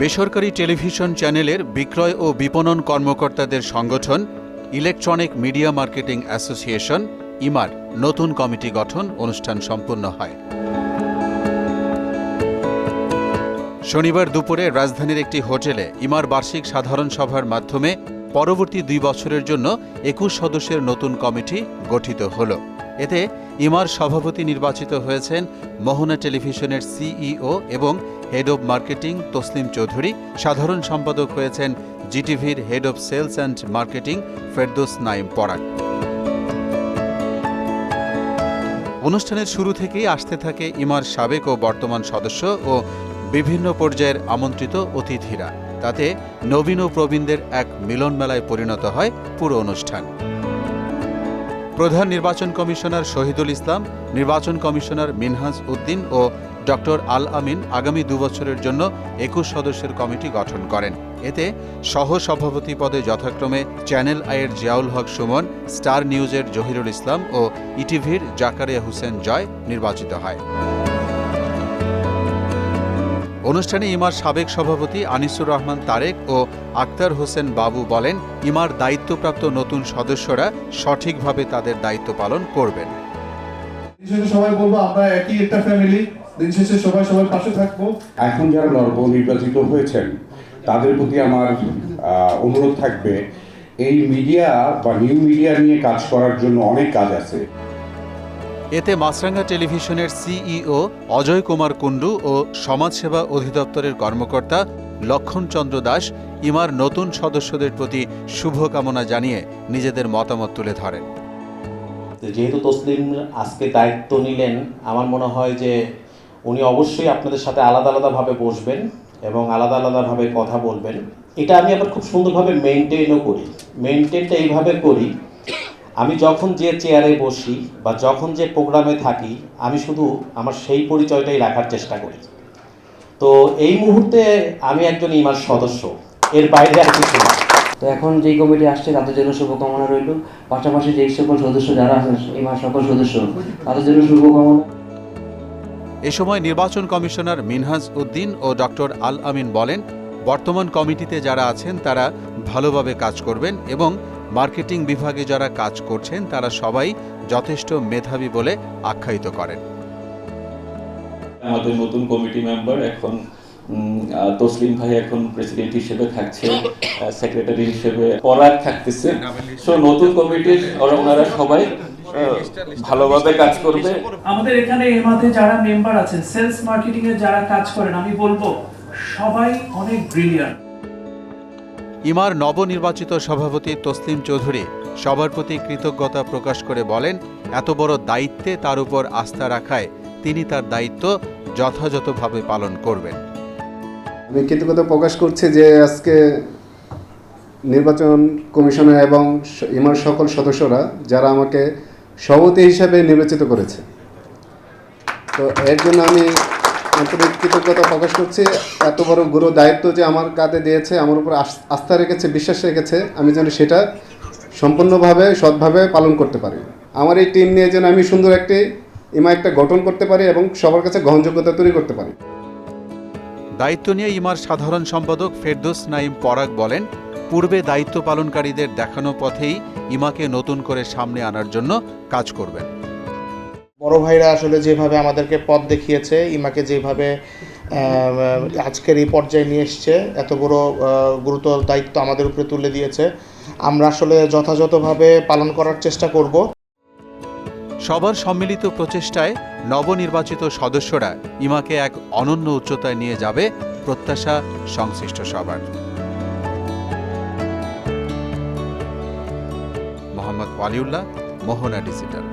বেসরকারি টেলিভিশন চ্যানেলের বিক্রয় ও বিপণন কর্মকর্তাদের সংগঠন, ইলেকট্রনিক মিডিয়া মার্কেটিং অ্যাসোসিয়েশন, ইমার, নতুন কমিটি গঠন, অনুষ্ঠান সম্পন্ন হয়। শনিবার দুপুরে রাজধানীর একটি হোটেলে ইমার বার্ষিক সাধারণ সভার মাধ্যমে পরবর্তী দুই বছরের জন্য একুশ সদস্যের নতুন কমিটি গঠিত হল। এতে ইমার সভাপতি নির্বাচিত হয়েছেন মোহনা টেলিভিশনের সিইও এবং head of marketing Taslim Chowdhury. সাধারণ সম্পাদক হয়েছেন জিটিভির head of sales and marketing Ferdous Naim Parag. অনুষ্ঠানের শুরু থেকেই আসতে থাকে ইমার সাবেক ও বর্তমান সদস্য ও বিভিন্ন পর্যায়ের আমন্ত্রিত অতিথিরা। তাতে নবীন ও প্রবীণদের এক মিলন মেলায় পরিণত হয় পুরো অনুষ্ঠান। প্রধান নির্বাচন কমিশনার শহীদুল ইসলাম, নির্বাচন কমিশনার মিনহাজ উদ্দিন ও ডক্টর আল আমিন আগামী দুবছরের জন্য একুশ সদস্যের কমিটি গঠন করেন। এতে সহ সভাপতি পদে যথাক্রমে চ্যানেল আইয়ের জিয়াউল হক সুমন, স্টার নিউজের জহিরুল ইসলাম ও ইটিভির জাকারিয়া হুসেন জয় নির্বাচিত হয়। অনুষ্ঠানে ইমার সাবেক সভাপতি আনিসুর রহমান তারেক ও আক্তার হোসেন বাবু বলেন ইমার দায়িত্বপ্রাপ্ত নতুন সদস্যরা সঠিকভাবে তাদের দায়িত্ব পালন করবেন। সবাই বলব আমরা একই একটা ফ্যামিলি দিন শেষে সবাই সবার পাশে থাকব। এখন যারা নবনির্বাচিত হয়েছেন তাদের প্রতি আমার আহ, অনুরোধ থাকবে এই মিডিয়া বা নিউ মিডিয়া নিয়ে কাজ করার জন্য অনেক কাজ আছে। এতে মাছরাঙ্গা টেলিভিশনের সিইও অজয় কুমার কুণ্ডু ও সমাজসেবা অধিদপ্তরের কর্মকর্তা লক্ষণ চন্দ্র দাস ইমার নতুন সদস্যদের প্রতি শুভকামনা জানিয়ে নিজেদের মতামত তুলে ধরেন। যেহেতু তসলিম আজকে দায়িত্ব নিলেন, আমার মনে হয় যে উনি অবশ্যই আপনাদের সাথে আলাদা আলাদাভাবে বসবেন এবং আলাদা আলাদাভাবে কথা বলবেন। এটা আমি আবার খুব সুন্দরভাবে মেনটেনও করি। মেনটেনটা এইভাবে করি আমি যখন যে চেয়ারে বসি বা যখন যে প্রোগ্রামে থাকি আমি শুধু আমার সেই পরিচয়টাই রাখার চেষ্টা করি। তো এই মুহূর্তে আমি একজন ইমার সদস্য এর বাইরে আর কিছু না। তো এখন যেই কমিটি আসছে তাদের জন্য শুভকামনা রইল। পাশাপাশি যেই সকল সদস্য যারা আছেন এবার সকল সদস্য তাদের জন্য শুভকামনা। এ সময় নির্বাচন কমিশনার মিনহাজ উদ্দিন ও ডক্টর আল আমিন বলেন বর্তমান কমিটিতে যারা আছেন তারা ভালোভাবে কাজ করবেন এবং মার্কেটিং বিভাগে যারা কাজ করছেন তারা সবাই যথেষ্ট মেধাবী বলে আখ্যায়িত করেন। আমাদের নতুন কমিটি মেম্বার এখন তসলিম ভাই এখন প্রেসিডেন্ট হিসেবে থাকছে সেক্রেটারি হিসেবে পরাগ থাকতেছে। সো নতুন কমিটির ওরা ওনারা সবাই ভালোভাবে কাজ করবে। আমাদের এখানে এর মধ্যে যারা মেম্বার আছেন সেলস মার্কেটিং এ যারা কাজ করেন আমি বলব সবাই অনেক ব্রিলিয়ান্ট ইমার নবনির্বাচিত সভাপতি তসলিম চৌধুরী সবার প্রতি কৃতজ্ঞতা প্রকাশ করে বলেন, এত বড় দায়িত্বে তার উপর আস্থা রাখায় তিনি তার দায়িত্ব যথাযথভাবে পালন করবেন। আমি কৃতজ্ঞতা প্রকাশ করছি যে আজকে নির্বাচন কমিশনার এবং ইমার সকল সদস্যরা যারা আমাকে সভাপতি হিসাবে নির্বাচিত করেছে। তো এর জন্য আমি আন্তরিক কৃতজ্ঞতা প্রকাশ করছি। এত বড় গুরু দায়িত্ব যে আমার কাঁধে দিয়েছে, আমার উপর আস- আস্থা রেখেছে, বিশ্বাস রেখেছে, আমি যেন সেটা সম্পূর্ণভাবে, সৎভাবে পালন করতে পারি। আমার এই টিম নিয়ে যেন আমি সুন্দর একটি ইমা একটা গঠন করতে পারি এবং সবার কাছে গ্রহণযোগ্যতা তৈরি করতে পারি। দায়িত্ব নিয়ে ইমার সাধারণ সম্পাদক ফেরদোস নাইম পরাগ বলেন, পূর্বে দায়িত্ব পালনকারীদের দেখানো পথেই ইমাকে নতুন করে সামনে আনার জন্য কাজ করবেন। বড় ভাইরা আসলে যেভাবে আমাদেরকে পথ দেখিয়েছে, ইমাকে যেভাবে আজকের এই পর্যায়ে নিয়ে এসছে এত বড় গুরুতর দায়িত্ব আমাদের উপরে তুলে দিয়েছে। আমরা আসলে যথাযথভাবে পালন করার চেষ্টা করব। সবার সম্মিলিত প্রচেষ্টায় নবনির্বাচিত সদস্যরা ইমাকে এক অনন্য উচ্চতায় নিয়ে যাবে প্রত্যাশা সংশ্লিষ্ট সবার। মোহাম্মদ ওয়ালিউল্লাহ, মোহনা ডিজিটাল।